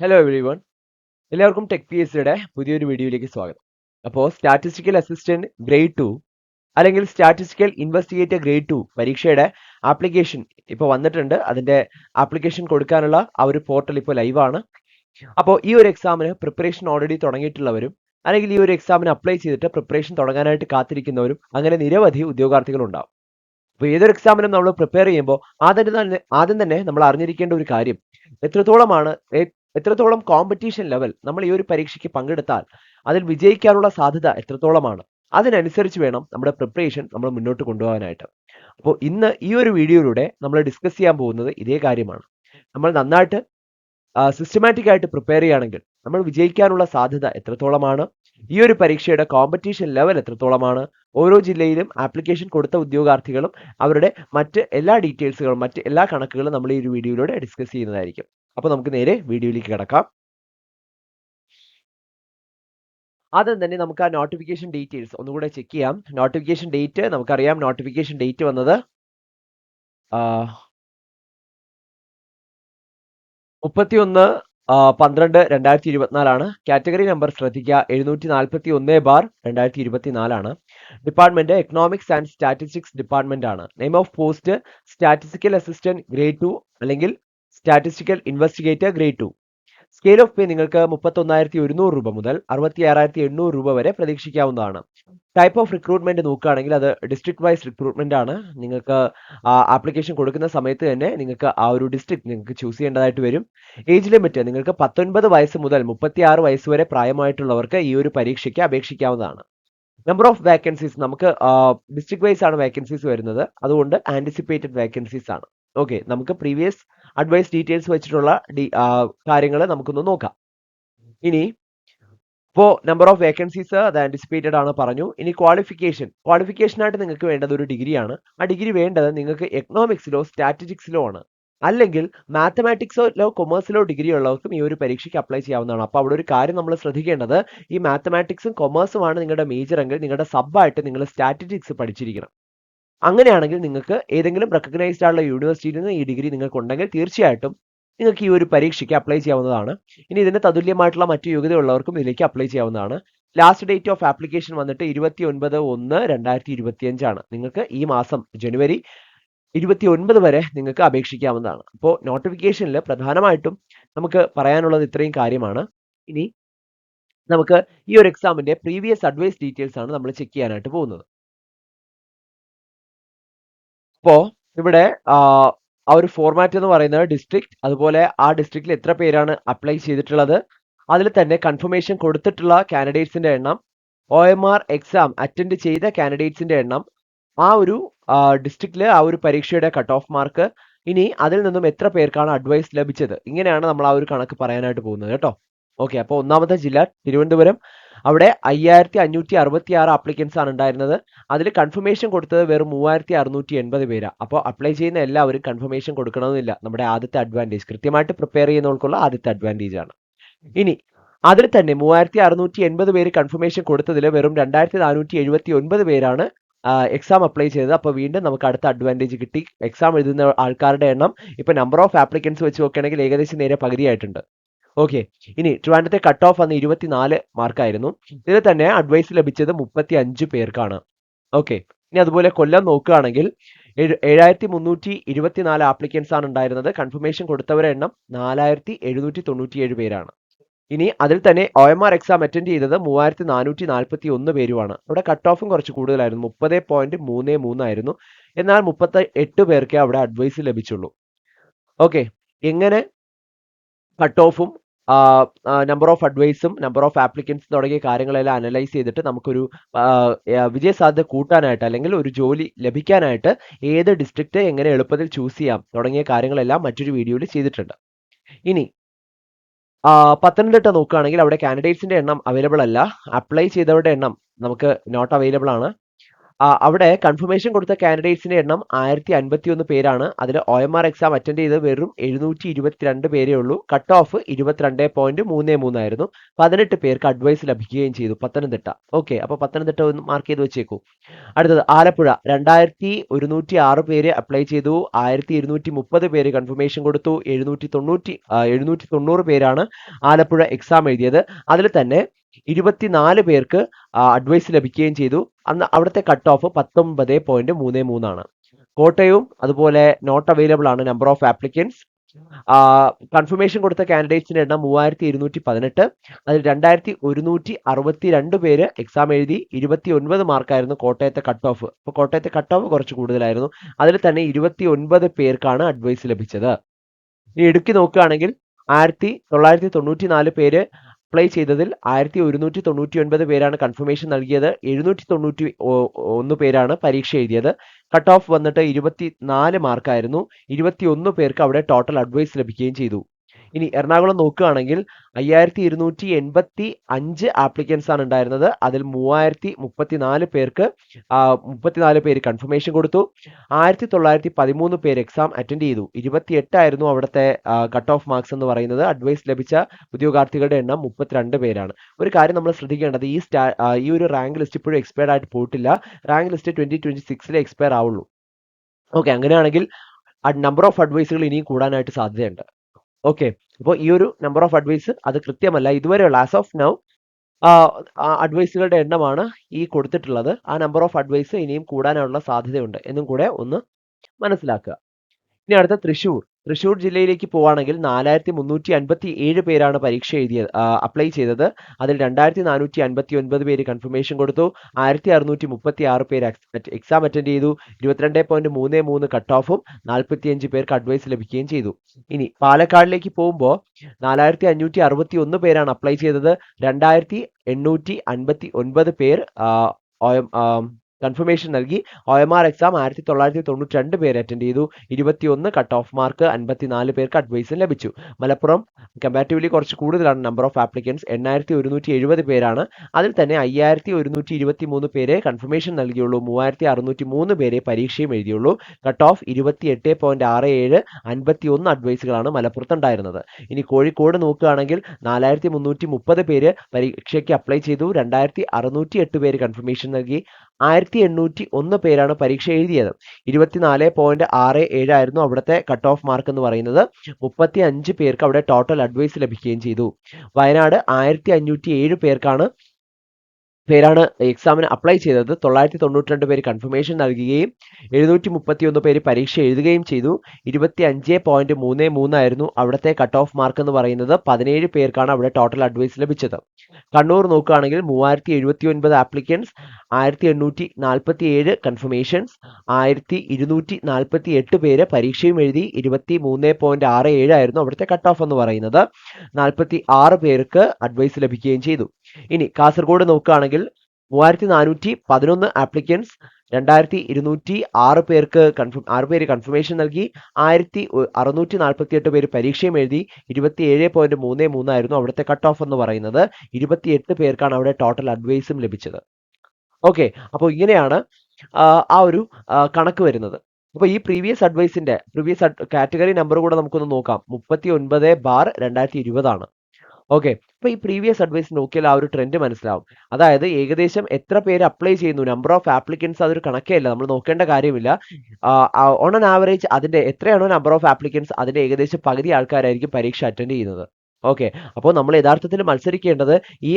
Hello every one എല്ലാവർക്കും tech P S സിയുടെ പുതിയൊരു വീഡിയോയിലേക്ക് സ്വാഗതം. അപ്പോൾ സ്റ്റാറ്റിസ്റ്റിക്കൽ അസിസ്റ്റന്റ് ഗ്രേഡ് ടു അല്ലെങ്കിൽ സ്റ്റാറ്റിസ്റ്റിക്കൽ ഇൻവെസ്റ്റിഗേറ്റർ ഗ്രേഡ് ടു പരീക്ഷയുടെ ആപ്ലിക്കേഷൻ ഇപ്പോൾ വന്നിട്ടുണ്ട്. അതിന്റെ ആപ്ലിക്കേഷൻ കൊടുക്കാനുള്ള ആ ഒരു പോർട്ടൽ ഇപ്പോൾ ലൈവാണ് അപ്പോൾ ഈ ഒരു എക്സാമിന് പ്രിപ്പറേഷൻ ഓൾറെഡി തുടങ്ങിയിട്ടുള്ളവരും അല്ലെങ്കിൽ ഈ ഒരു എക്സാമിന് അപ്ലൈ ചെയ്തിട്ട് പ്രിപ്പറേഷൻ തുടങ്ങാനായിട്ട് കാത്തിരിക്കുന്നവരും അങ്ങനെ നിരവധി ഉദ്യോഗാർത്ഥികളുണ്ടാവും അപ്പോൾ ഏതൊരു എക്സാമിനും നമ്മൾ പ്രിപ്പയർ ചെയ്യുമ്പോൾ ആദ്യം തന്നെ ആദ്യം തന്നെ നമ്മൾ അറിഞ്ഞിരിക്കേണ്ട ഒരു കാര്യം എത്രത്തോളമാണ് എത്രത്തോളം കോമ്പറ്റീഷൻ ലെവൽ നമ്മൾ ഈ ഒരു പരീക്ഷയ്ക്ക് പങ്കെടുത്താൽ അതിൽ വിജയിക്കാനുള്ള സാധ്യത എത്രത്തോളമാണ്? അതിനനുസരിച്ച് വേണം നമ്മുടെ പ്രിപ്പറേഷൻ നമ്മൾ മുന്നോട്ട് കൊണ്ടുപോകാനായിട്ട്. അപ്പോൾ ഇന്ന് ഈ ഒരു വീഡിയോയിലൂടെ നമ്മൾ ഡിസ്കസ് ചെയ്യാൻ പോകുന്നത് ഇതേ കാര്യമാണ്. നമ്മൾ നന്നായിട്ട് സിസ്റ്റമാറ്റിക് ആയിട്ട് പ്രിപ്പയർ ചെയ്യുകയാണെങ്കിൽ നമ്മൾ വിജയിക്കാനുള്ള സാധ്യത എത്രത്തോളമാണ്? ഈ ഒരു പരീക്ഷയുടെ കോമ്പറ്റീഷൻ ലെവൽ എത്രത്തോളമാണ്? ഓരോ ജില്ലയിലും ആപ്ലിക്കേഷൻ കൊടുത്ത ഉദ്യോഗാർത്ഥികളും അവരുടെ മറ്റ് എല്ലാ ഡീറ്റെയിൽസുകളും മറ്റ് എല്ലാ കണക്കുകളും നമ്മൾ ഈ ഒരു വീഡിയോയിലൂടെ ഡിസ്കസ് ചെയ്യുന്നതായിരിക്കും. അപ്പോൾ നമുക്ക് നേരെ വീഡിയോയിലേക്ക് കിടക്കാം. ആദ്യം തന്നെ നമുക്ക് ആ നോട്ടിഫിക്കേഷൻ ഡീറ്റെയിൽസ് ഒന്നുകൂടെ ചെക്ക് ചെയ്യാം. നോട്ടിഫിക്കേഷൻ ഡേറ്റ് നമുക്കറിയാം. നോട്ടിഫിക്കേഷൻ ഡേറ്റ് വന്നത് മുപ്പത്തിയൊന്ന് പന്ത്രണ്ട് രണ്ടായിരത്തി ഇരുപത്തിനാലാണ് കാറ്റഗറി നമ്പർ ശ്രദ്ധിക്കുക. എഴുന്നൂറ്റി നാൽപ്പത്തി ഒന്ന് ബാർ രണ്ടായിരത്തി ഇരുപത്തിനാലാണ് department economics and statistics department ആണ്. Name of post statistical assistant grade two അല്ലെങ്കിൽ statistical investigator grade two scale of pay നിങ്ങൾക്ക് മുപ്പത്തൊന്നായിരത്തി ഒരുന്നൂറ് രൂപ മുതൽ അറുപത്തി ആറായിരത്തി എണ്ണൂറ് രൂപ വരെ പ്രതീക്ഷിക്കാവുന്നതാണ്. ടൈപ്പ് ഓഫ് റിക്രൂട്ട്മെന്റ് നോക്കുകയാണെങ്കിൽ അത് ഡിസ്ട്രിക്ട് വൈസ് റിക്രൂട്ട്മെന്റ് ആണ്. നിങ്ങൾക്ക് ആപ്ലിക്കേഷൻ കൊടുക്കുന്ന സമയത്ത് തന്നെ നിങ്ങൾക്ക് ആ ഒരു ഡിസ്ട്രിക്ട് നിങ്ങൾക്ക് ചൂസ് ചെയ്യേണ്ടതായിട്ട് വരും. ഏജ് ലിമിറ്റ് നിങ്ങൾക്ക് പത്തൊൻപത് വയസ്സ് മുതൽ മുപ്പത്തി ആറ് വയസ്സ് വരെ പ്രായമായിട്ടുള്ളവർക്ക് ഈ ഒരു പരീക്ഷയ്ക്ക് അപേക്ഷിക്കാവുന്നതാണ്. നമ്പർ ഓഫ് വേക്കൻസീസ് നമുക്ക് ഡിസ്ട്രിക്ട് വൈസ് ആണ് വേക്കൻസീസ് വരുന്നത്. അതുകൊണ്ട് ആന്റിസിപ്പേറ്റഡ് വേക്കൻസീസ് ആണ്. ഓക്കെ നമുക്ക് പ്രീവിയസ് അഡ്വൈസ് ഡീറ്റെയിൽസ് വെച്ചിട്ടുള്ള കാര്യങ്ങൾ നമുക്കൊന്ന് നോക്കാം. ഇനി ഇപ്പോൾ നമ്പർ ഓഫ് വേക്കൻസീസ് അത് ആന്റിസിപ്പേറ്റഡ് ആണ് പറഞ്ഞു. ഇനി ക്വാളിഫിക്കേഷൻ ക്വാളിഫിക്കേഷനായിട്ട് നിങ്ങൾക്ക് വേണ്ടത് ഒരു ഡിഗ്രിയാണ്. ആ ഡിഗ്രി വേണ്ടത് നിങ്ങൾക്ക് എക്കണോമിക്സിലോ സ്റ്റാറ്റിസ്റ്റിക്സിലോ ആണ്. അല്ലെങ്കിൽ മാത്തമാറ്റിക്സിലോ കൊമേഴ്സിലോ ഡിഗ്രി ഉള്ളവർക്കും ഈ ഒരു പരീക്ഷയ്ക്ക് അപ്ലൈ ചെയ്യാവുന്നതാണ്. അപ്പോൾ അവിടെ ഒരു കാര്യം നമ്മൾ ശ്രദ്ധിക്കേണ്ടത് ഈ മാത്തമാറ്റിക്സും കൊമേഴ്സുമാണ് നിങ്ങളുടെ മേജർ എങ്കിൽ നിങ്ങളുടെ സബായിട്ട് നിങ്ങൾ സ്റ്റാറ്റിസ്റ്റിക്സ് പഠിച്ചിരിക്കണം. അങ്ങനെയാണെങ്കിൽ നിങ്ങൾക്ക് ഏതെങ്കിലും റെക്കഗ്നൈസ്ഡ് ആയുള്ള യൂണിവേഴ്സിറ്റിയിൽ നിന്ന് ഈ ഡിഗ്രി നിങ്ങൾക്ക് ഉണ്ടെങ്കിൽ തീർച്ചയായിട്ടും നിങ്ങൾക്ക് ഈ ഒരു പരീക്ഷയ്ക്ക് അപ്ലൈ ചെയ്യാവുന്നതാണ്. ഇനി ഇതിന് തതുല്യമായിട്ടുള്ള മറ്റു യോഗ്യതയുള്ളവർക്കും ഇതിലേക്ക് അപ്ലൈ ചെയ്യാവുന്നതാണ്. ലാസ്റ്റ് ഡേറ്റ് ഓഫ് ആപ്ലിക്കേഷൻ വന്നിട്ട് ഇരുപത്തി ഒൻപത് ഒന്ന് രണ്ടായിരത്തി ഇരുപത്തിയഞ്ചാണ് നിങ്ങൾക്ക് ഈ മാസം ജനുവരി ഇരുപത്തി ഒൻപത് വരെ നിങ്ങൾക്ക് അപേക്ഷിക്കാവുന്നതാണ്. അപ്പോൾ നോട്ടിഫിക്കേഷനിൽ പ്രധാനമായിട്ടും നമുക്ക് പറയാനുള്ളത് ഇത്രയും കാര്യമാണ്. ഇനി നമുക്ക് ഈ ഒരു എക്സാമിന്റെ പ്രീവിയസ് അഡ്വൈസ് ഡീറ്റെയിൽസ് ആണ് നമ്മൾ ചെക്ക് ചെയ്യാനായിട്ട് പോകുന്നത്. അപ്പോൾ ഇവിടെ ആ ഒരു ഫോർമാറ്റ് എന്ന് പറയുന്നത് ഡിസ്ട്രിക്ട് അതുപോലെ ആ ഡിസ്ട്രിക്റ്റിൽ എത്ര പേരാണ് അപ്ലൈ ചെയ്തിട്ടുള്ളത് അതിൽ തന്നെ കൺഫർമേഷൻ കൊടുത്തിട്ടുള്ള കാൻഡിഡേറ്റ്സിന്റെ എണ്ണം O M R exam attend ചെയ്ത കാൻഡിഡേറ്റ്സിന്റെ എണ്ണം ആ ഒരു ഡിസ്ട്രിക്റ്റിലെ ആ ഒരു പരീക്ഷയുടെ കട്ട് ഓഫ് മാർക്ക് ഇനി അതിൽ നിന്നും എത്ര പേർക്കാണ് അഡ്വൈസ് ലഭിച്ചത് ഇങ്ങനെയാണ് നമ്മൾ ആ ഒരു കണക്ക് പറയാനായിട്ട് പോകുന്നത് കേട്ടോ. ഓക്കെ അപ്പോൾ ഒന്നാമത്തെ ജില്ല തിരുവനന്തപുരം. അവിടെ അയ്യായിരത്തി അഞ്ഞൂറ്റി അറുപത്തി ആറ് ആപ്ലിക്കൻസ് ആണ് ഉണ്ടായിരുന്നത്. അതിൽ കൺഫർമേഷൻ കൊടുത്തത് വെറും മൂവായിരത്തി അറുന്നൂറ്റി എൺപത് പേരാണ് അപ്പോൾ അപ്ലൈ ചെയ്യുന്ന എല്ലാവരും കൺഫർമേഷൻ കൊടുക്കണമെന്നില്ല. നമ്മുടെ ആദ്യത്തെ അഡ്വാന്റേജ് കൃത്യമായിട്ട് പ്രിപ്പയർ ചെയ്യുന്നവർക്കുള്ള ആദ്യത്തെ അഡ്വാന്റേജ് ആണ്. ഇനി അതിൽ തന്നെ മൂവായിരത്തി അറുന്നൂറ്റി എൺപത് പേര് കൺഫർമേഷൻ കൊടുത്തതിൽ വെറും രണ്ടായിരത്തി നാനൂറ്റി എഴുപത്തി ഒൻപത് പേരാണ് എക്സാം അപ്ലൈ ചെയ്തത്. അപ്പോൾ വീണ്ടും നമുക്ക് അടുത്ത അഡ്വാന്റേജ് കിട്ടി. എക്സാം എഴുതുന്ന ആൾക്കാരുടെ എണ്ണം ഇപ്പോൾ നമ്പർ ഓഫ് ആപ്ലിക്കൻസ് വെച്ച് നോക്കുകയാണെങ്കിൽ ഏകദേശം നേരെ പകുതിയായിട്ടുണ്ട്. ഓക്കെ ഇനി ട്രിവാൻഡത്തെ കട്ട് ഓഫ് വന്ന് ഇരുപത്തിനാല് മാർക്കായിരുന്നു ഇതിൽ തന്നെ അഡ്വൈസ് ലഭിച്ചത് മുപ്പത്തി അഞ്ച് പേർക്കാണ്. ഓക്കെ ഇനി അതുപോലെ കൊല്ലം നോക്കുകയാണെങ്കിൽ ഏഴായിരത്തി മുന്നൂറ്റി ഇരുപത്തിനാല് ആപ്ലിക്കൻസ് ആണ് ഉണ്ടായിരുന്നത്. കൺഫർമേഷൻ കൊടുത്തവരുടെ എണ്ണം നാലായിരത്തി എഴുന്നൂറ്റി തൊണ്ണൂറ്റിയേഴ് പേരാണ്. ഇനി അതിൽ തന്നെ O M R exam attend ചെയ്തത് മൂവായിരത്തി നാനൂറ്റി നാൽപ്പത്തി ഒന്ന് പേരുമാണ്. ഇവിടെ കട്ട് ഓഫും കുറച്ച് കൂടുതലായിരുന്നു. മുപ്പത് പോയിന്റ് മൂന്ന് മൂന്നായിരുന്നു എന്നാൽ മുപ്പത്തി എട്ട് പേർക്കേ അവിടെ അഡ്വൈസ് ലഭിച്ചുള്ളൂ. ഓക്കെ എങ്ങനെ കട്ട് ഓഫും നമ്പർ ഓഫ് അഡ്വൈസും നമ്പർ ഓഫ് ആപ്ലിക്കൻസ് തുടങ്ങിയ കാര്യങ്ങളെല്ലാം അനലൈസ് ചെയ്തിട്ട് നമുക്കൊരു വിജയ സാധ്യത കൂട്ടാനായിട്ട് അല്ലെങ്കിൽ ഒരു ജോലി ലഭിക്കാനായിട്ട് ഏത് ഡിസ്ട്രിക്റ്റ് എങ്ങനെ എളുപ്പത്തിൽ ചൂസ് ചെയ്യാം തുടങ്ങിയ കാര്യങ്ങളെല്ലാം മറ്റൊരു വീഡിയോയിൽ ചെയ്തിട്ടുണ്ട്. ഇനി പത്തനംതിട്ട നോക്കുകയാണെങ്കിൽ അവിടെ കാൻഡിഡേറ്റ്സിന്റെ എണ്ണം അവൈലബിൾ അല്ല. അപ്ലൈ ചെയ്തവരുടെ എണ്ണം നമുക്ക് നോട്ട് അവൈലബിൾ ആണ്. അവിടെ കൺഫർമേഷൻ കൊടുത്ത കാൻഡിഡേറ്റ്സിന്റെ എണ്ണം ആയിരത്തി അൻപത്തി ഒന്ന് പേരാണ്. അതിൽ O M R exam attend ചെയ്ത് വെറും എഴുന്നൂറ്റി ഇരുപത്തിരണ്ട് പേരേ ഉള്ളൂ. കട്ട് ഓഫ് ഇരുപത്തിരണ്ട് പോയിന്റ് മൂന്ന് മൂന്നായിരുന്നു പതിനെട്ട് പേർക്ക് അഡ്വൈസ് ലഭിക്കുകയും ചെയ്തു പത്തനംതിട്ട. ഓക്കെ അപ്പൊ പത്തനംതിട്ട ഒന്ന് മാർക്ക് ചെയ്ത് വെച്ചേക്കൂ. അടുത്തത് ആലപ്പുഴ. രണ്ടായിരത്തി ഒരുന്നൂറ്റി ആറ് പേര് അപ്ലൈ ചെയ്തു. ആയിരത്തി ഇരുന്നൂറ്റി മുപ്പത് പേര് കൺഫർമേഷൻ കൊടുത്തു. എഴുന്നൂറ്റി തൊണ്ണൂറ്റി എഴുന്നൂറ്റി തൊണ്ണൂറ് പേരാണ് ആലപ്പുഴ എക്സാം എഴുതിയത്. അതിൽ തന്നെ ഇരുപത്തിനാല് പേർക്ക് അഡ്വൈസ് ലഭിക്കുകയും ചെയ്തു. അന്ന് അവിടുത്തെ കട്ട് ഓഫ് പത്തൊമ്പത് പോയിന്റ് മൂന്ന് മൂന്നാണ് കോട്ടയവും അതുപോലെ നോട്ട് അവൈലബിൾ ആണ് നമ്പർ ഓഫ് ആപ്ലിക്കൻസ് കൺഫർമേഷൻ കൊടുത്ത കാൻഡിഡേറ്റ്സിന്റെ എണ്ണം മൂവായിരത്തി ഇരുന്നൂറ്റി പതിനെട്ട് അതിൽ രണ്ടായിരത്തി ഒരുന്നൂറ്റി അറുപത്തി രണ്ട് പേര് എക്സാം എഴുതി ഇരുപത്തി ഒൻപത് മാർക്കായിരുന്നു കോട്ടയത്തെ കട്ട് ഓഫ് അപ്പോൾ കോട്ടയത്തെ കട്ട് ഓഫ് കുറച്ച് കൂടുതലായിരുന്നു. അതിൽ തന്നെ ഇരുപത്തി ഒൻപത് പേർക്കാണ് അഡ്വൈസ് ലഭിച്ചത്. ഇനി ഇടുക്കി നോക്കുകയാണെങ്കിൽ ആയിരത്തി തൊള്ളായിരത്തി തൊണ്ണൂറ്റി നാല് പേര് അപ്ലൈ ചെയ്തതിൽ ആയിരത്തി ഒരുന്നൂറ്റി തൊണ്ണൂറ്റി ഒൻപത് പേരാണ് കൺഫർമേഷൻ നൽകിയത്. എഴുന്നൂറ്റി തൊണ്ണൂറ്റി ഒന്ന് പേരാണ് പരീക്ഷ എഴുതിയത്. കട്ട് ഓഫ് വന്നിട്ട് ഇരുപത്തി നാല് മാർക്കായിരുന്നു ഇരുപത്തി ഒന്ന് പേർക്ക് അവിടെ ടോട്ടൽ അഡ്വൈസ് ലഭിക്കുകയും ചെയ്തു. ഇനി എറണാകുളം നോക്കുകയാണെങ്കിൽ അയ്യായിരത്തി ഇരുന്നൂറ്റി എൺപത്തി അഞ്ച് ആപ്ലിക്കൻസ് ആണ് ഉണ്ടായിരുന്നത്. അതിൽ മൂവായിരത്തി മുപ്പത്തിനാല് പേർക്ക് മുപ്പത്തിനാല് പേര് കൺഫർമേഷൻ കൊടുത്തു. ആയിരത്തി തൊള്ളായിരത്തി പതിമൂന്ന് പേര് എക്സാം അറ്റൻഡ് ചെയ്തു. ഇരുപത്തിയെട്ടായിരുന്നു അവിടുത്തെ കട്ട് ഓഫ് മാർക്സ് എന്ന് പറയുന്നത്. അഡ്വൈസ് ലഭിച്ച ഉദ്യോഗാർത്ഥികളുടെ എണ്ണം മുപ്പത്തിരണ്ട് പേരാണ്. ഒരു കാര്യം നമ്മൾ ശ്രദ്ധിക്കേണ്ടത് ഈ സ്റ്റാ ഈ ഒരു റാങ്ക് ലിസ്റ്റ് ഇപ്പോഴും എക്സ്പയർ ആയിട്ട് പോയിട്ടില്ല. റാങ്ക് ലിസ്റ്റ് ട്വന്റി ട്വന്റി സിക്സിലെ എക്സ്പയർ ആവുള്ളൂ. ഓക്കെ അങ്ങനെയാണെങ്കിൽ നമ്പർ ഓഫ് അഡ്വൈസുകൾ ഇനിയും കൂടാനായിട്ട് സാധ്യതയുണ്ട്. ഓക്കെ ഇപ്പോൾ ഈ ഒരു നമ്പർ ഓഫ് അഡ്വൈസ് അത് കൃത്യമല്ല. ഇതുവരെയുള്ള ആസ് ഓഫ് നൗ അഡ്വൈസുകളുടെ എണ്ണമാണ് ഈ കൊടുത്തിട്ടുള്ളത്. ആ നമ്പർ ഓഫ് അഡ്വൈസ് ഇനിയും കൂടാനുള്ള സാധ്യതയുണ്ട്. എന്നും കൂടെ ഒന്ന് മനസ്സിലാക്കുക. ഇനി അടുത്ത തൃശ്ശൂർ. തൃശ്ശൂർ ജില്ലയിലേക്ക് പോവുകയാണെങ്കിൽ നാലായിരത്തി മുന്നൂറ്റി അൻപത്തി ഏഴ് പേരാണ് പരീക്ഷ എഴുതിയത് അപ്ലൈ ചെയ്തത്. അതിൽ രണ്ടായിരത്തി നാനൂറ്റി അൻപത്തി ഒൻപത് പേര് കൺഫർമേഷൻ കൊടുത്തു. ആയിരത്തി അറുന്നൂറ്റി മുപ്പത്തി ആറ് പേര് എക്സാം അറ്റൻഡ് ചെയ്തു. ഇരുപത്തിരണ്ട് പോയിന്റ് മൂന്ന് മൂന്ന് കട്ട് ഓഫും നാൽപ്പത്തിയഞ്ച് പേർക്ക് അഡ്വൈസ് ലഭിക്കുകയും ചെയ്തു. ഇനി പാലക്കാടിലേക്ക് പോകുമ്പോൾ നാലായിരത്തി അഞ്ഞൂറ്റി അറുപത്തി ഒന്ന് പേരാണ് അപ്ലൈ ചെയ്തത്. രണ്ടായിരത്തി എണ്ണൂറ്റി അൻപത്തി ഒൻപത് പേർ കൺഫർമേഷൻ നൽകി ഒ എം ആർ എക്സാം ആയിരത്തി തൊള്ളായിരത്തി തൊണ്ണൂറ്റി രണ്ട് പേര് അറ്റൻഡ് ചെയ്തു. ഇരുപത്തിയൊന്ന് കട്ട് ഓഫ് മാർക്ക് അൻപത്തിനാല് പേർക്ക് അഡ്വൈസ് ലഭിച്ചു. മലപ്പുറം കമ്പാരിറ്റീവ്ലി കുറച്ച് കൂടുതലാണ് നമ്പർ ഓഫ് ആപ്ലിക്കൻസ് എണ്ണായിരത്തി ഒരുന്നൂറ്റി എഴുപത് പേരാണ്. അതിൽ തന്നെ അയ്യായിരത്തി ഒരുന്നൂറ്റി ഇരുപത്തി മൂന്ന് പേരെ കൺഫർമേഷൻ നൽകിയുള്ളൂ. മൂവായിരത്തി അറുന്നൂറ്റി മൂന്ന് പേരെ പരീക്ഷയും എഴുതിയുള്ളൂ. കട്ട് ഓഫ് ഇരുപത്തി എട്ട് പോയിന്റ് ആറ് ഏഴ് അൻപത്തി ഒന്ന് അഡ്വൈസുകളാണ് മലപ്പുറത്തുണ്ടായിരുന്നത്. ഇനി കോഴിക്കോട് നോക്കുകയാണെങ്കിൽ നാലായിരത്തി മുന്നൂറ്റി മുപ്പത് പേര് പരീക്ഷയ്ക്ക് അപ്ലൈ ചെയ്തു. രണ്ടായിരത്തി അറുന്നൂറ്റി എട്ട് പേര് കൺഫർമേഷൻ നൽകി. ആയിരത്തി എണ്ണൂറ്റി ഒന്ന് പേരാണ് പരീക്ഷ എഴുതിയത്. ഇരുപത്തിനാല് പോയിന്റ് ആറ് ഏഴായിരുന്നു അവിടുത്തെ കട്ട് ഓഫ് മാർക്ക് എന്ന് പറയുന്നത്. മുപ്പത്തി അഞ്ച് പേർക്ക് അവിടെ ടോട്ടൽ അഡ്വൈസ് ലഭിക്കുകയും ചെയ്തു. വയനാട് ആയിരത്തി അഞ്ഞൂറ്റി ഏഴ് പേർക്കാണ് പേരാണ് എക്സാമിന് അപ്ലൈ ചെയ്തത്. തൊള്ളായിരത്തി തൊണ്ണൂറ്റി രണ്ട് പേര് കൺഫർമേഷൻ നൽകുകയും എഴുന്നൂറ്റി മുപ്പത്തി ഒന്ന് പേര് പരീക്ഷ എഴുതുകയും ചെയ്തു. ഇരുപത്തി അഞ്ച് പോയിന്റ് മൂന്ന് മൂന്നായിരുന്നു അവിടുത്തെ കട്ട് ഓഫ് മാർക്ക് എന്ന് പറയുന്നത്. പതിനേഴ് പേർക്കാണ് അവിടെ ടോട്ടൽ അഡ്വൈസ് ലഭിച്ചത്. കണ്ണൂർ നോക്കുകയാണെങ്കിൽ മൂവായിരത്തി എഴുപത്തി ഒൻപത് ആപ്ലിക്കൻസ് ആയിരത്തി എണ്ണൂറ്റി നാൽപ്പത്തി ഏഴ് കൺഫർമേഷൻസ് ആയിരത്തി ഇരുന്നൂറ്റി നാൽപ്പത്തി എട്ട് പേര് പരീക്ഷയും എഴുതി ഇരുപത്തി മൂന്ന് പോയിന്റ് ആറ് ഏഴായിരുന്നു അവിടുത്തെ കട്ട് ഓഫ് എന്ന് പറയുന്നത്. നാൽപ്പത്തി ആറ് പേർക്ക് അഡ്വൈസ് ലഭിക്കുകയും ചെയ്തു. ഇനി കാസർഗോഡ് നോക്കുകയാണെങ്കിൽ മൂവായിരത്തി നാനൂറ്റി പതിനൊന്ന് ആപ്ലിക്കൻസ് രണ്ടായിരത്തി ഇരുന്നൂറ്റി ആറ് പേർക്ക് കൺഫേം ആറ് പേര് കൺഫർമേഷൻ നൽകി ആയിരത്തി അറുന്നൂറ്റി നാൽപ്പത്തി എട്ട് പേര് പരീക്ഷയും എഴുതി ഇരുപത്തി ഏഴ് പോയിന്റ് മൂന്ന് മൂന്നായിരുന്നു അവിടുത്തെ കട്ട് ഓഫ് എന്ന് പറയുന്നത്. ഇരുപത്തിയെട്ട് പേർക്കാണ് അവിടെ ടോട്ടൽ അഡ്വൈസും ലഭിച്ചത്. ഓക്കെ അപ്പോൾ ഇങ്ങനെയാണ് ആ, ആ ഒരു കണക്ക് വരുന്നത്. അപ്പോൾ ഈ പ്രീവിയസ് അഡ്വൈസിന്റെ പ്രീവിയസ് കാറ്റഗറി നമ്പർ കൂടെ നമുക്കൊന്ന് നോക്കാം. മുപ്പത്തി ഒൻപത് ബാർ രണ്ടായിരത്തി ഇരുപതാണ് ഓക്കെ അപ്പൊ ഈ പ്രീവിയസ് അഡ്വൈസ് നോക്കിയാൽ ആ ഒരു ട്രെൻഡ് മനസ്സിലാവും. അതായത് ഏകദേശം എത്ര പേര് അപ്ലൈ ചെയ്യുന്നു? നമ്പർ ഓഫ് ആപ്ലിക്കൻസ് അതൊരു കണക്കേ അല്ല നമ്മൾ നോക്കേണ്ട കാര്യമില്ല. ഓൺ ആൻ ആവറേജ് അതിന്റെ എത്രയാണോ നമ്പർ ഓഫ് ആപ്ലിക്കൻസ് അതിന്റെ ഏകദേശം പകുതി ആൾക്കാരായിരിക്കും പരീക്ഷ അറ്റൻഡ് ചെയ്യുന്നത്. ഓക്കെ അപ്പോൾ നമ്മൾ യഥാർത്ഥത്തിൽ മത്സരിക്കേണ്ടത് ഈ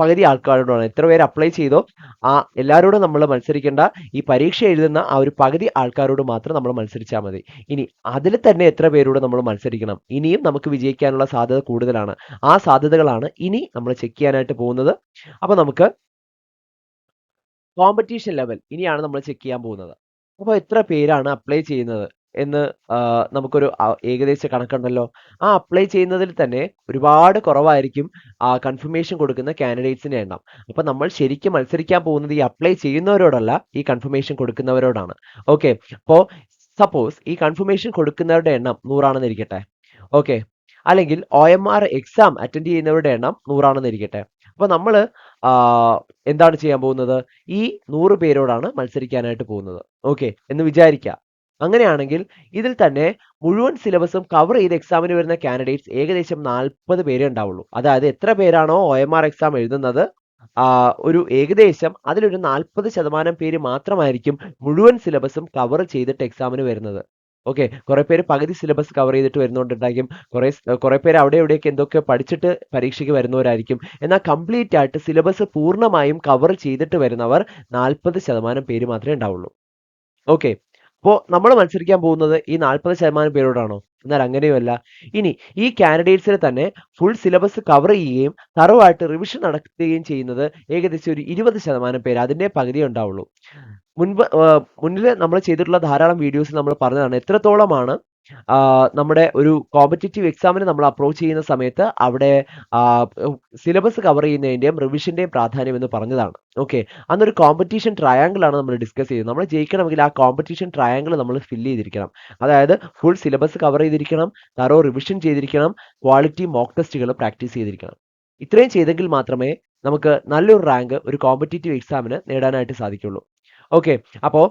പകുതി ആൾക്കാരോടാണ്. എത്ര പേര് അപ്ലൈ ചെയ്തോ ആ എല്ലാവരോടും നമ്മൾ മത്സരിക്കേണ്ട ഈ പരീക്ഷ എഴുതുന്ന ആ ഒരു പകുതി ആൾക്കാരോട് മാത്രം നമ്മൾ മത്സരിച്ചാൽ മതി. ഇനി അതിൽ തന്നെ എത്ര പേരോട് നമ്മൾ മത്സരിക്കണം? ഇനിയും നമുക്ക് വിജയിക്കാനുള്ള സാധ്യത കൂടുതലാണ്. ആ സാധ്യതകളാണ് ഇനി നമ്മൾ ചെക്ക് ചെയ്യാനായിട്ട് പോകുന്നത്. അപ്പോൾ നമുക്ക് കോമ്പറ്റീഷൻ ലെവൽ ഇനിയാണ് നമ്മൾ ചെക്ക് ചെയ്യാൻ പോകുന്നത്. അപ്പോൾ എത്ര പേരാണ് അപ്ലൈ ചെയ്യുന്നത്? എന്ന് നമുക്കൊരു ഏകദേശ കണക്കുണ്ടല്ലോ. ആ അപ്ലൈ ചെയ്യുന്നതിൽ തന്നെ ഒരുപാട് കുറവായിരിക്കും ആ കൺഫർമേഷൻ കൊടുക്കുന്ന കാൻഡിഡേറ്റ്സിന്റെ എണ്ണം. അപ്പൊ നമ്മൾ ശരിക്കും മത്സരിക്കാൻ പോകുന്നത് ഈ അപ്ലൈ ചെയ്യുന്നവരോടല്ല ഈ കൺഫർമേഷൻ കൊടുക്കുന്നവരോടാണ്. ഓക്കെ അപ്പോൾ സപ്പോസ് ഈ കൺഫർമേഷൻ കൊടുക്കുന്നവരുടെ എണ്ണം നൂറാണെന്ന് ഇരിക്കട്ടെ ഓക്കെ അല്ലെങ്കിൽ O M R exam attend ചെയ്യുന്നവരുടെ എണ്ണം നൂറാണെന്ന് ഇരിക്കട്ടെ അപ്പോൾ നമ്മൾ എന്താണ് ചെയ്യാൻ പോകുന്നത്? ഈ നൂറ് പേരോടാണ് മത്സരിക്കാനായിട്ട് പോകുന്നത്. ഓക്കെ എന്ന് വിചാരിക്കുക അങ്ങനെയാണെങ്കിൽ ഇതിൽ തന്നെ മുഴുവൻ സിലബസും കവർ ചെയ്ത് എക്സാമിന് വരുന്ന കാൻഡിഡേറ്റ്സ് ഏകദേശം നാൽപ്പത് പേരെ ഉണ്ടാവുള്ളൂ. അതായത് എത്ര പേരാണോ ഒ എം ആർ എക്സാം എഴുതുന്നത് ഒരു ഏകദേശം അതിലൊരു നാൽപ്പത് ശതമാനം പേര് മാത്രമായിരിക്കും മുഴുവൻ സിലബസും കവർ ചെയ്തിട്ട് എക്സാമിന് വരുന്നത്. ഓക്കെ കുറെ പേര് പകുതി സിലബസ് കവർ ചെയ്തിട്ട് വരുന്നോണ്ടുണ്ടായിരിക്കും. കുറെ കുറെ പേര് അവിടെ എവിടെയൊക്കെ എന്തൊക്കെ പഠിച്ചിട്ട് പരീക്ഷയ്ക്ക് വരുന്നവരായിരിക്കും. എന്നാൽ കംപ്ലീറ്റ് ആയിട്ട് സിലബസ് പൂർണമായും കവർ ചെയ്തിട്ട് വരുന്നവർ നാൽപ്പത് ശതമാനം പേര് മാത്രമേ ഉണ്ടാവുള്ളൂ. ഓക്കെ അപ്പോൾ നമ്മൾ മത്സരിക്കാൻ പോകുന്നത് ഈ നാൽപ്പത് ശതമാനം പേരോടാണോ? എന്നാൽ അങ്ങനെയുമല്ല. ഇനി ഈ കാൻഡിഡേറ്റ്സിന് തന്നെ ഫുൾ സിലബസ് കവർ ചെയ്യുകയും തറവായിട്ട് റിവിഷൻ നടത്തുകയും ചെയ്യുന്നത് ഏകദേശം ഒരു ഇരുപത് ശതമാനം പേര് അതിന്റെ പകുതി ഉണ്ടാവുള്ളൂ. മുൻപ് മുന്നിൽ നമ്മൾ ചെയ്തിട്ടുള്ള ധാരാളം വീഡിയോസ് നമ്മൾ പറഞ്ഞതാണ്. എത്രത്തോളമാണ്? നമ്മുടെ ഒരു കോമ്പറ്റേറ്റീവ് എക്സാമിന് നമ്മൾ അപ്രോച്ച് ചെയ്യുന്ന സമയത്ത് അവിടെ സിലബസ് കവർ ചെയ്യുന്നതിന്റെയും റിവിഷന്റെയും പ്രാധാന്യം എന്ന് പറഞ്ഞതാണ്. ഓക്കെ അന്നൊരു കോമ്പറ്റീഷൻ ട്രയാങ്കിൾ ആണ് നമ്മൾ ഡിസ്കസ് ചെയ്തത്. നമ്മൾ ജയിക്കണമെങ്കിൽ ആ കോമ്പറ്റീഷൻ ട്രയാങ്കിൾ നമ്മൾ ഫില്ല് ചെയ്തിരിക്കണം. അതായത് ഫുൾ സിലബസ് കവർ ചെയ്തിരിക്കണം തറോ റിവിഷൻ ചെയ്തിരിക്കണം ക്വാളിറ്റി മോക്ക് ടെസ്റ്റുകൾ പ്രാക്ടീസ് ചെയ്തിരിക്കണം. ഇത്രയും ചെയ്തെങ്കിൽ മാത്രമേ നമുക്ക് നല്ലൊരു റാങ്ക് ഒരു കോമ്പറ്റേറ്റീവ് എക്സാമിന് നേടാനായിട്ട് സാധിക്കുള്ളൂ. ഓക്കെ അപ്പോൾ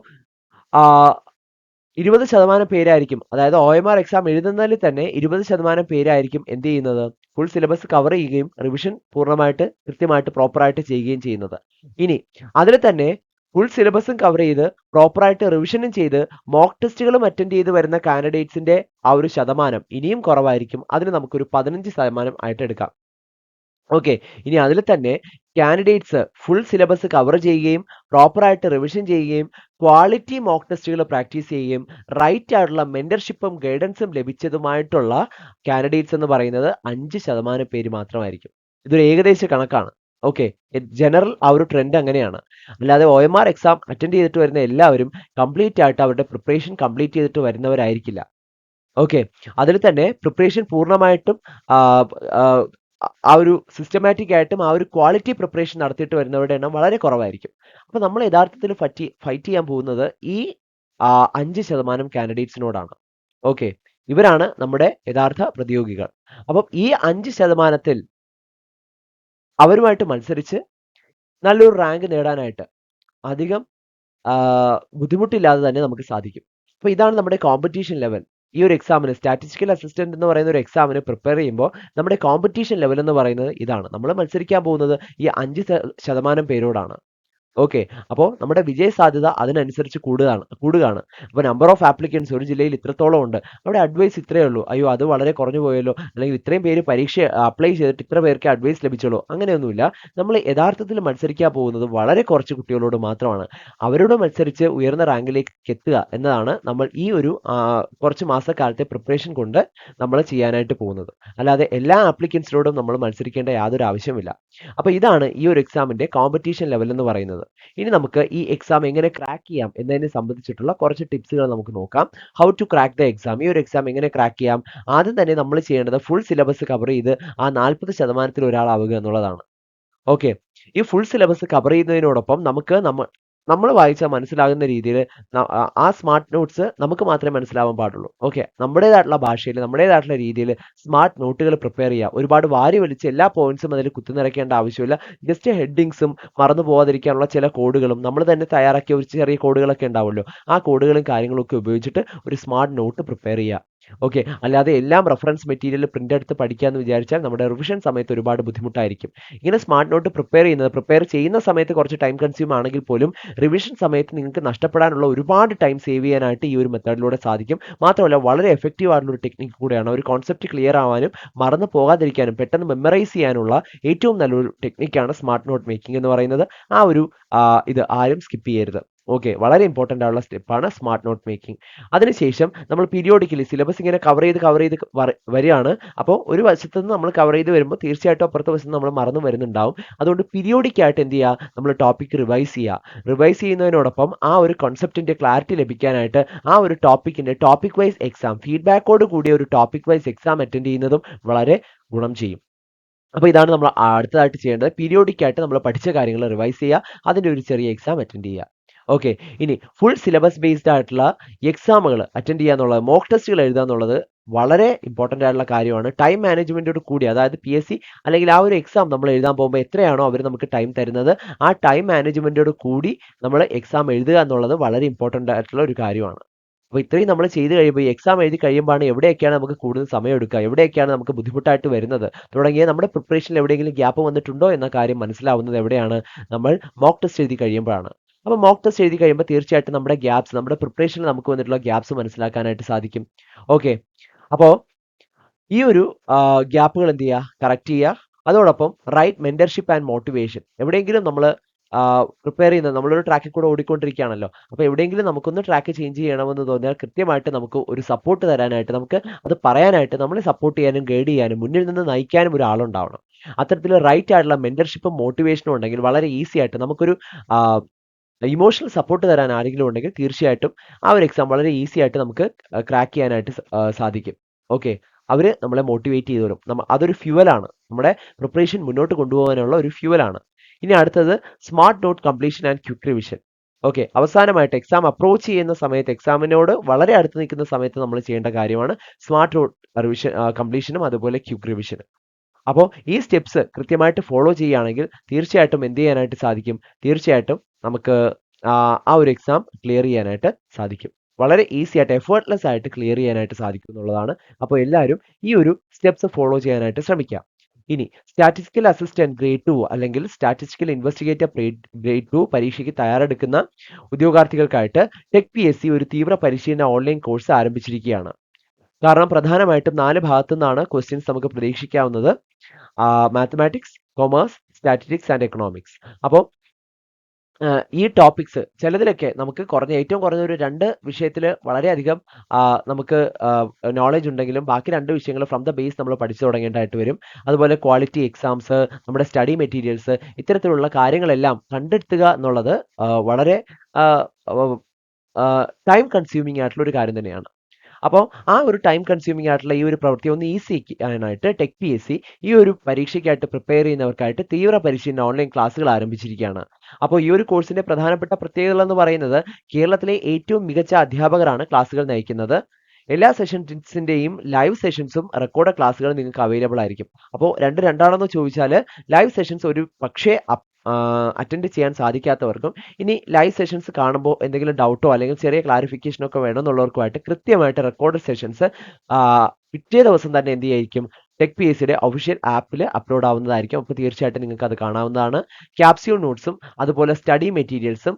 ഇരുപത് ശതമാനം പേരായിരിക്കും. അതായത് ഒ എം ആർ എക്സാം എഴുതുന്നതിൽ തന്നെ ഇരുപത് ശതമാനം പേരായിരിക്കും എന്ത് ചെയ്യുന്നത്? ഫുൾ സിലബസ് കവർ ചെയ്യുകയും റിവിഷൻ പൂർണമായിട്ട് കൃത്യമായിട്ട് പ്രോപ്പറായിട്ട് ചെയ്യുകയും ചെയ്യുന്നത്. ഇനി അതിൽ തന്നെ ഫുൾ സിലബസും കവർ ചെയ്ത് പ്രോപ്പറായിട്ട് റിവിഷനും ചെയ്ത് മോക്ക് ടെസ്റ്റുകളും അറ്റൻഡ് ചെയ്ത് വരുന്ന കാൻഡിഡേറ്റ്സിന്റെ ആ ഒരു ശതമാനം ഇനിയും കുറവായിരിക്കും. അതിന് നമുക്കൊരു പതിനഞ്ച് ശതമാനം ആയിട്ട് എടുക്കാം. ഓക്കെ ഇനി അതിൽ തന്നെ കാൻഡിഡേറ്റ്സ് ഫുൾ സിലബസ് കവർ ചെയ്യുകയും പ്രോപ്പറായിട്ട് റിവിഷൻ ചെയ്യുകയും ക്വാളിറ്റി മോക്ക് ടെസ്റ്റുകൾ പ്രാക്ടീസ് ചെയ്യുകയും റൈറ്റ് ആയിട്ടുള്ള മെന്റർഷിപ്പും ഗൈഡൻസും ലഭിച്ചതുമായിട്ടുള്ള കാൻഡിഡേറ്റ്സ് എന്ന് പറയുന്നത് അഞ്ച് ശതമാനം പേര് മാത്രമായിരിക്കും. ഇതൊരു ഏകദേശ കണക്കാണ്. ഓക്കെ ജനറൽ ആ ഒരു ട്രെൻഡ് അങ്ങനെയാണ്. അല്ലാതെ O M R exam attend ചെയ്തിട്ട് വരുന്ന എല്ലാവരും കംപ്ലീറ്റ് ആയിട്ട് അവരുടെ പ്രിപ്പറേഷൻ കംപ്ലീറ്റ് ചെയ്തിട്ട് വരുന്നവരായിരിക്കില്ല. ഓക്കെ അതിൽ തന്നെ പ്രിപ്പറേഷൻ പൂർണമായിട്ടും ആ, ഒരു സിസ്റ്റമാറ്റിക് ആയിട്ടും ആ ഒരു ക്വാളിറ്റി പ്രിപ്പറേഷൻ നടത്തിയിട്ട് വരുന്നവരുടെ എണ്ണം വളരെ കുറവായിരിക്കും. അപ്പൊ നമ്മൾ യഥാർത്ഥത്തിൽ ഫറ്റി ഫൈറ്റ് ചെയ്യാൻ പോകുന്നത് ഈ അഞ്ച് ശതമാനം കാൻഡിഡേറ്റ്സിനോടാണ് ഓക്കെ ഇവരാണ് നമ്മുടെ യഥാർത്ഥ പ്രതിയോഗികൾ. അപ്പം ഈ അഞ്ച് ശതമാനത്തിൽ അവരുമായിട്ട് മത്സരിച്ച് നല്ലൊരു റാങ്ക് നേടാനായിട്ട് അധികം ബുദ്ധിമുട്ടില്ലാതെ തന്നെ നമുക്ക് സാധിക്കും. അപ്പൊ ഇതാണ് നമ്മുടെ കോമ്പറ്റീഷൻ ലെവൽ ഈ ഒരു എക്സാമിന് സ്റ്റാറ്റിസ്റ്റിക്കൽ അസിസ്റ്റന്റ് എന്ന് പറയുന്ന ഒരു എക്സാമിന് പ്രിപ്പയർ ചെയ്യുമ്പോൾ നമ്മുടെ കോമ്പറ്റീഷൻ ലെവൽ എന്ന് പറയുന്നത് ഇതാണ്. നമ്മൾ മത്സരിക്കാൻ പോകുന്നത് ഈ അഞ്ച് ശതമാനം പേരോടാണ്. ഓക്കെ അപ്പോൾ നമ്മുടെ വിജയ സാധ്യത അതിനനുസരിച്ച് കൂടുകയാണ് കൂടുകയാണ്. അപ്പോൾ നമ്പർ ഓഫ് ആപ്ലിക്കൻസ് ഒരു ജില്ലയിൽ ഇത്രത്തോളം ഉണ്ട്. അവിടെ അഡ്വൈസ് ഇത്രയേ ഉള്ളൂ. അയ്യോ അത് വളരെ കുറഞ്ഞു പോയല്ലോ. അല്ലെങ്കിൽ ഇത്രയും പേര് പരീക്ഷ അപ്ലൈ ചെയ്തിട്ട് ഇത്ര പേർക്ക് അഡ്വൈസ് ലഭിച്ചുള്ളൂ അങ്ങനെയൊന്നുമില്ല. നമ്മൾ യഥാർത്ഥത്തിൽ മത്സരിക്കാൻ പോകുന്നത് വളരെ കുറച്ച് കുട്ടികളോട് മാത്രമാണ്. അവരോട് മത്സരിച്ച് ഉയർന്ന റാങ്കിലേക്ക് എത്തുക എന്നതാണ് നമ്മൾ ഈ ഒരു കുറച്ച് മാസക്കാലത്തെ പ്രിപ്പറേഷൻ കൊണ്ട് നമ്മൾ ചെയ്യാനായിട്ട് പോകുന്നത്. അല്ലാതെ എല്ലാ ആപ്ലിക്കൻസിനോടും നമ്മൾ മത്സരിക്കേണ്ട യാതൊരു ആവശ്യമില്ല അപ്പൊ ഇതാണ് ഈ ഒരു എക്സാമിന്റെ കോമ്പറ്റീഷൻ ലെവൽ എന്ന് പറയുന്നത്. ഇനി നമുക്ക് ഈ എക്സാം എങ്ങനെ ക്രാക്ക് ചെയ്യാം എന്നതിനെ സംബന്ധിച്ചിട്ടുള്ള കുറച്ച് ടിപ്സുകൾ നമുക്ക് നോക്കാം. How to crack the exam ഈ ഒരു എക്സാം എങ്ങനെ ക്രാക്ക് ചെയ്യാം? ആദ്യം തന്നെ നമ്മൾ ചെയ്യേണ്ടത് ഫുൾ സിലബസ് കവർ ചെയ്ത് ആ നാൽപ്പത് ശതമാനത്തിൽ ഒരാളാവുക എന്നുള്ളതാണ്. ഓക്കെ ഈ ഫുൾ സിലബസ് കവർ ചെയ്യുന്നതിനോടൊപ്പം നമുക്ക് നമ്മ നമ്മൾ വായിച്ചാൽ മനസ്സിലാകുന്ന രീതിയിൽ ആ സ്മാർട്ട് നോട്ട്സ് നമുക്ക് മാത്രമേ മനസ്സിലാവാൻ പാടുള്ളൂ. ഓക്കെ നമ്മുടേതായിട്ടുള്ള ഭാഷയിൽ നമ്മുടേതായിട്ടുള്ള രീതിയിൽ സ്മാർട്ട് നോട്ടുകൾ പ്രിപ്പയർ ചെയ്യുക ഒരുപാട് വാരി വലിച്ച് എല്ലാ പോയിന്റ്സും അതിൽ കുത്തിനിറക്കേണ്ട ആവശ്യമില്ല. ജസ്റ്റ് ഹെഡിങ്സും മറന്നു പോകാതിരിക്കാനുള്ള ചില കോഡുകളും നമ്മൾ തന്നെ തയ്യാറാക്കിയ ഒരു ചെറിയ കോഡുകളൊക്കെ ഉണ്ടാവുമല്ലോ. ആ കോഡുകളും കാര്യങ്ങളും ഒക്കെ ഉപയോഗിച്ചിട്ട് ഒരു സ്മാർട്ട് നോട്ട് പ്രിപ്പയർ ചെയ്യുക ഓക്കെ അല്ലാതെ എല്ലാം റെഫറൻസ് മെറ്റീരിയൽ പ്രിന്റ് എടുത്ത് പഠിക്കാമെന്ന് വിചാരിച്ചാൽ നമ്മുടെ റിവിഷൻ സമയത്ത് ഒരുപാട് ബുദ്ധിമുട്ടായിരിക്കും. ഇങ്ങനെ സ്മാർട്ട് നോട്ട് പ്രിപ്പയർ ചെയ്യുന്നത് പ്രിപ്പയർ ചെയ്യുന്ന സമയത്ത് കുറച്ച് ടൈം കൺസ്യൂം ആണെങ്കിൽ പോലും റിവിഷൻ സമയത്ത് നിങ്ങൾക്ക് നഷ്ടപ്പെടാനുള്ള ഒരുപാട് ടൈം സേവ് ചെയ്യാനായിട്ട് ഈ ഒരു മെത്തേഡിലൂടെ സാധിക്കും. മാത്രമല്ല വളരെ എഫക്റ്റീവ് ആയിട്ടുള്ള ഒരു ടെക്നിക്ക് കൂടെയാണ്. ഒരു കോൺസെപ്റ്റ് ക്ലിയർ ആവാനും മറന്നു പോകാതിരിക്കാനും പെട്ടെന്ന് മെമ്മറൈസ് ചെയ്യാനുള്ള ഏറ്റവും നല്ലൊരു ടെക്നിക്കാണ് സ്മാർട്ട് നോട്ട് മേക്കിംഗ് എന്ന് പറയുന്നത്. ആ ഒരു ഇത് ആരും സ്കിപ്പ് ചെയ്യരുത്. ഓക്കെ വളരെ ഇമ്പോർട്ടന്റ് ആയുള്ള സ്റ്റെപ്പാണ് സ്മാർട്ട് നോട്ട് മേക്കിംഗ് അതിനുശേഷം നമ്മൾ പീരിയോഡിക്കലി സിലബസ് ഇങ്ങനെ കവർ ചെയ്ത് കവർ ചെയ്ത് വര- വരികയാണ്. അപ്പോൾ ഒരു വശത്ത് നിന്ന് നമ്മൾ കവർ ചെയ്ത് വരുമ്പോൾ തീർച്ചയായിട്ടും അപ്പുറത്തെ വശത്ത് നമ്മൾ മറന്നു വരുന്നുണ്ടാവും. അതുകൊണ്ട് പീരിയോഡിക്കായിട്ട് എന്ത് ചെയ്യുക? നമ്മൾ ടോപ്പിക് റിവൈസ് ചെയ്യുക. റിവൈസ് ചെയ്യുന്നതിനോടൊപ്പം ആ ഒരു കോൺസെപ്റ്റിന്റെ ക്ലാരിറ്റി ലഭിക്കാനായിട്ട് ആ ഒരു ടോപ്പിക്കിന്റെ ടോപ്പിക് വൈസ് എക്സാം ഫീഡ്ബാക്കോട് കൂടിയ ഒരു ടോപ്പിക് വൈസ് എക്സാം അറ്റൻഡ് ചെയ്യുന്നതും വളരെ ഗുണം ചെയ്യും. അപ്പോൾ ഇതാണ് നമ്മൾ അടുത്തതായിട്ട് ചെയ്യേണ്ടത്. പീരിയോഡിക് ആയിട്ട് നമ്മൾ പഠിച്ച കാര്യങ്ങൾ റിവൈസ് ചെയ്യുക. അതിന്റെ ഒരു ചെറിയ എക്സാം അറ്റൻഡ് ചെയ്യുക. ഓക്കെ ഇനി ഫുൾ സിലബസ് ബേസ്ഡ് ആയിട്ടുള്ള എക്സാമുകൾ അറ്റൻഡ് ചെയ്യുക എന്നുള്ളത് മോക്ക് ടെസ്റ്റുകൾ എഴുതുക എന്നുള്ളത് വളരെ ഇമ്പോർട്ടന്റ് ആയിട്ടുള്ള കാര്യമാണ്. ടൈം മാനേജ്മെന്റോട് കൂടി അതായത് പി എസ് സി അല്ലെങ്കിൽ ആ ഒരു എക്സാം നമ്മൾ എഴുതാൻ പോകുമ്പോൾ എത്രയാണോ അവർ നമുക്ക് ടൈം തരുന്നത് ആ ടൈം മാനേജ്മെന്റോട് കൂടി നമ്മൾ എക്സാം എഴുതുക എന്നുള്ളത് വളരെ ഇമ്പോർട്ടന്റ് ആയിട്ടുള്ള ഒരു കാര്യമാണ്. അപ്പോൾ ഇത്രയും നമ്മൾ ചെയ്ത് കഴിയുമ്പോൾ ഈ എക്സാം എഴുതി കഴിയുമ്പോഴാണ് എവിടെയൊക്കെയാണ് നമുക്ക് കൂടുതൽ സമയം എടുക്കുക എവിടെയൊക്കെയാണ് നമുക്ക് ബുദ്ധിമുട്ടായിട്ട് വരുന്നത് തുടങ്ങിയ നമ്മുടെ പ്രിപ്പറേഷനിൽ എവിടെയെങ്കിലും ഗ്യാപ്പ് വന്നിട്ടുണ്ടോ എന്ന കാര്യം മനസ്സിലാവുന്നത് എവിടെയാണ് നമ്മൾ മോക്ക് ടെസ്റ്റ് എഴുതി കഴിയുമ്പോഴാണ്. അപ്പോൾ മോക്ക് ടെസ്റ്റ് എഴുതി കഴിയുമ്പോൾ തീർച്ചയായിട്ടും നമ്മുടെ ഗ്യാപ്സ് നമ്മുടെ പ്രിപ്പറേഷനിൽ നമുക്ക് വന്നിട്ടുള്ള ഗ്യാപ്സ് മനസ്സിലാക്കാനായിട്ട് സാധിക്കും. ഓക്കെ അപ്പോൾ ഈ ഒരു ഗ്യാപ്പുകൾ എന്ത് ചെയ്യുക കറക്റ്റ് ചെയ്യുക അതോടൊപ്പം റൈറ്റ് മെന്റർഷിപ്പ് ആൻഡ് മോട്ടിവേഷൻ എവിടെയെങ്കിലും നമ്മൾ പ്രിപ്പയർ ചെയ്യുന്നത് നമ്മളൊരു ട്രാക്കിൽ കൂടെ ഓടിക്കൊണ്ടിരിക്കുകയാണല്ലോ. അപ്പോൾ എവിടെയെങ്കിലും നമുക്കൊന്ന് ട്രാക്ക് ചേഞ്ച് ചെയ്യണമെന്ന് തോന്നിയാൽ കൃത്യമായിട്ട് നമുക്ക് ഒരു സപ്പോർട്ട് തരാനായിട്ട് നമുക്ക് അത് പറയാനായിട്ട് നമ്മളെ സപ്പോർട്ട് ചെയ്യാനും ഗൈഡ് ചെയ്യാനും മുന്നിൽ നിന്ന് നയിക്കാനും ഒരാളുണ്ടാവണം. അത്തരത്തിൽ റൈറ്റ് ആയിട്ടുള്ള മെന്റർഷിപ്പും മോട്ടിവേഷനും ഉണ്ടെങ്കിൽ വളരെ ഈസി ആയിട്ട് നമുക്കൊരു ഇമോഷണൽ സപ്പോർട്ട് തരാൻ ആരെങ്കിലും ഉണ്ടെങ്കിൽ തീർച്ചയായിട്ടും ആ ഒരു എക്സാം വളരെ ഈസി ആയിട്ട് നമുക്ക് ക്രാക്ക് ചെയ്യാനായിട്ട് സാധിക്കും. ഓക്കെ അവർ നമ്മളെ മോട്ടിവേറ്റ് ചെയ്തു തരും. നമ്മ അതൊരു ഫ്യുവലാണ് നമ്മുടെ പ്രിപ്പറേഷൻ മുന്നോട്ട് കൊണ്ടുപോകാനുള്ള ഒരു ഫ്യുവലാണ് ഇനി അടുത്തത് smart note completion and quick revision okay അവസാനമായിട്ട് എക്സാം അപ്രോച്ച് ചെയ്യുന്ന സമയത്ത് എക്സാമിനോട് വളരെ അടുത്ത് നിൽക്കുന്ന സമയത്ത് നമ്മൾ ചെയ്യേണ്ട കാര്യമാണ് സ്മാർട്ട് നോട്ട് റിവിഷൻ കംപ്ലീഷനും അതുപോലെ ക്വിക്ക് റിവിഷനും അപ്പോൾ ഈ സ്റ്റെപ്സ് കൃത്യമായിട്ട് ഫോളോ ചെയ്യുകയാണെങ്കിൽ തീർച്ചയായിട്ടും എന്ത് ചെയ്യാനായിട്ട് സാധിക്കും? തീർച്ചയായിട്ടും നമുക്ക് ആ ഒരു എക്സാം ക്ലിയർ ചെയ്യാനായിട്ട് സാധിക്കും. വളരെ ഈസി ആയിട്ട് എഫേർട്ട്ലെസ് ആയിട്ട് ക്ലിയർ ചെയ്യാനായിട്ട് സാധിക്കും എന്നുള്ളതാണ്. അപ്പോൾ എല്ലാവരും ഈ ഒരു സ്റ്റെപ്സ് ഫോളോ ചെയ്യാനായിട്ട് ശ്രമിക്കാം. ഇനി സ്റ്റാറ്റിസ്റ്റിക്കൽ അസിസ്റ്റന്റ് ഗ്രേഡ് ടു അല്ലെങ്കിൽ സ്റ്റാറ്റിസ്റ്റിക്കൽ ഇൻവെസ്റ്റിഗേറ്റർ ഗ്രേഡ് ടു പരീക്ഷയ്ക്ക് തയ്യാറെടുക്കുന്ന ഉദ്യോഗാർത്ഥികൾക്കായിട്ട് ടെക് പി എസ് സി ഒരു തീവ്ര പരിശീലന ഓൺലൈൻ കോഴ്സ് ആരംഭിച്ചിരിക്കുകയാണ്. കാരണം പ്രധാനമായിട്ടും നാല് ഭാഗത്തു നിന്നാണ് ക്വസ്റ്റ്യൻസ് നമുക്ക് പ്രതീക്ഷിക്കാവുന്നത്. Mathematics commerce statistics and economics അപ്പോൾ ഈ ടോപ്പിക്സ് ചിലതിലൊക്കെ നമുക്ക് കുറഞ്ഞ ഏറ്റവും കുറഞ്ഞ ഒരു രണ്ട് വിഷയത്തിൽ വളരെയധികം നമുക്ക് നോളജ് ഉണ്ടെങ്കിലും ബാക്കി രണ്ട് വിഷയങ്ങൾ ഫ്രം ദ ബേസ് നമ്മൾ പഠിച്ചു തുടങ്ങേണ്ടതായിട്ട് വരും. അതുപോലെ ക്വാളിറ്റി എക്സാംസ് നമ്മുടെ സ്റ്റഡി മെറ്റീരിയൽസ് ഇത്തരത്തിലുള്ള കാര്യങ്ങളെല്ലാം കണ്ടെത്തുക എന്നുള്ളത് വളരെ ടൈം കൺസ്യൂമിങ് ആയിട്ടുള്ള ഒരു കാര്യം തന്നെയാണ്. അപ്പോൾ ആ ഒരു ടൈം കൺസ്യൂമിംഗ് ആയിട്ടുള്ള ഈ ഒരു പ്രവൃത്തി ഒന്ന് ഈസി ആയിട്ട് ടെക് പി എസ് സി ഈ ഒരു പരീക്ഷയ്ക്കായിട്ട് പ്രിപ്പയർ ചെയ്യുന്നവർക്കായിട്ട് തീവ്ര പരിശീലന ഓൺലൈൻ ക്ലാസ്സുകൾ ആരംഭിച്ചിരിക്കുകയാണ്. അപ്പോൾ ഈ ഒരു കോഴ്സിന്റെ പ്രധാനപ്പെട്ട പ്രത്യേകത എന്ന് പറയുന്നത് കേരളത്തിലെ ഏറ്റവും മികച്ച അധ്യാപകരാണ് ക്ലാസ്സുകൾ നയിക്കുന്നത്. എല്ലാ സെഷൻസിന്റെയും ലൈവ് സെഷൻസും റെക്കോർഡ് ക്ലാസ്സുകളും നിങ്ങൾക്ക് അവൈലബിൾ ആയിരിക്കും. അപ്പോൾ രണ്ട് രണ്ടാണെന്ന് ചോദിച്ചാൽ ലൈവ് സെഷൻസ് ഒരു പക്ഷേ അറ്റൻഡ് ചെയ്യാൻ സാധിക്കാത്തവർക്കും ഇനി ലൈവ് സെഷൻസ് കാണുമ്പോൾ എന്തെങ്കിലും ഡൗട്ടോ അല്ലെങ്കിൽ ചെറിയ ക്ലാരിഫിക്കേഷനോ ഒക്കെ വേണമെന്നുള്ളവർക്കുമായിട്ട് കൃത്യമായിട്ട് റെക്കോർഡ് സെഷൻസ് പിറ്റേ ദിവസം തന്നെ എന്ത് ചെയ്യായിരിക്കും? ടെക് പി എസ് സിയുടെ ഒഫീഷ്യൽ ആപ്പിൽ അപ്ലോഡ് ആവുന്നതായിരിക്കും. അപ്പോൾ തീർച്ചയായിട്ടും നിങ്ങൾക്ക് അത് കാണാവുന്നതാണ് ക്യാപ്സ്യൂൾ നോട്ട്സും അതുപോലെ സ്റ്റഡി മെറ്റീരിയൽസും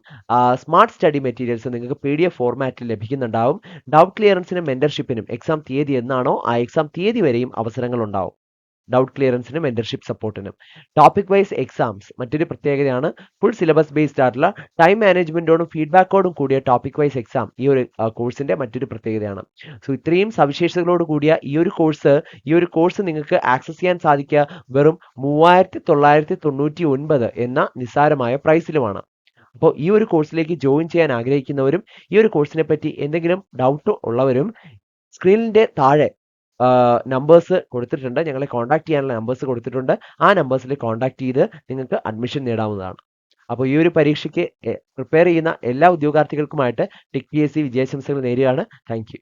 സ്മാർട്ട് സ്റ്റഡി മെറ്റീരിയൽസും നിങ്ങൾക്ക് പി ഡി എഫ് ഫോർമാറ്റിൽ ലഭിക്കുന്നുണ്ടാവും. ഡൗട്ട് ക്ലിയറൻസിനും മെന്റർഷിപ്പിനും എക്സാം തീയതി എന്നാണോ ആ എക്സാം തീയതി വരെയും അവസരങ്ങൾ ഉണ്ടാവും ഡൗട്ട് ക്ലിയറൻസിനും മെന്റർഷിപ്പ് സപ്പോർട്ടിനും ടോപ്പിക് വൈസ് എക്സാംസ് മറ്റൊരു പ്രത്യേകതയാണ് ഫുൾ സിലബസ് ബേസ്ഡ് ആയിട്ടുള്ള ടൈം മാനേജ്മെന്റോടും ഫീഡ്ബാക്കോടും കൂടിയ ടോപ്പിക് വൈസ് എക്സാം ഈ ഒരു കോഴ്സിന്റെ മറ്റൊരു പ്രത്യേകതയാണ്. സോ ഇത്രയും സവിശേഷതകളോട് കൂടിയ ഈ ഒരു കോഴ്സ് ഈ ഒരു കോഴ്സ് നിങ്ങൾക്ക് ആക്സസ് ചെയ്യാൻ സാധിക്കുക വെറും മൂവായിരത്തി തൊള്ളായിരത്തി തൊണ്ണൂറ്റി ഒൻപത് എന്ന നിസ്സാരമായ പ്രൈസിലുമാണ് അപ്പോൾ ഈ ഒരു കോഴ്സിലേക്ക് ജോയിൻ ചെയ്യാൻ ആഗ്രഹിക്കുന്നവരും ഈ ഒരു കോഴ്സിനെ പറ്റി എന്തെങ്കിലും ഡൗട്ട് ഉള്ളവരും സ്ക്രീനിന്റെ താഴെ നമ്പേഴ്സ് കൊടുത്തിട്ടുണ്ട്. ഞങ്ങളെ കോൺടാക്ട് ചെയ്യാനുള്ള നമ്പേഴ്സ് കൊടുത്തിട്ടുണ്ട്. ആ നമ്പേഴ്സിൽ കോൺടാക്ട് ചെയ്ത് നിങ്ങൾക്ക് അഡ്മിഷൻ നേടാവുന്നതാണ്. അപ്പോൾ ഈ ഒരു പരീക്ഷയ്ക്ക് പ്രിപ്പയർ ചെയ്യുന്ന എല്ലാ ഉദ്യോഗാർത്ഥികൾക്കുമായിട്ട് ടിക് പി എസ് സി വിജയാശംസകൾ നേരുകയാണ്. താങ്ക്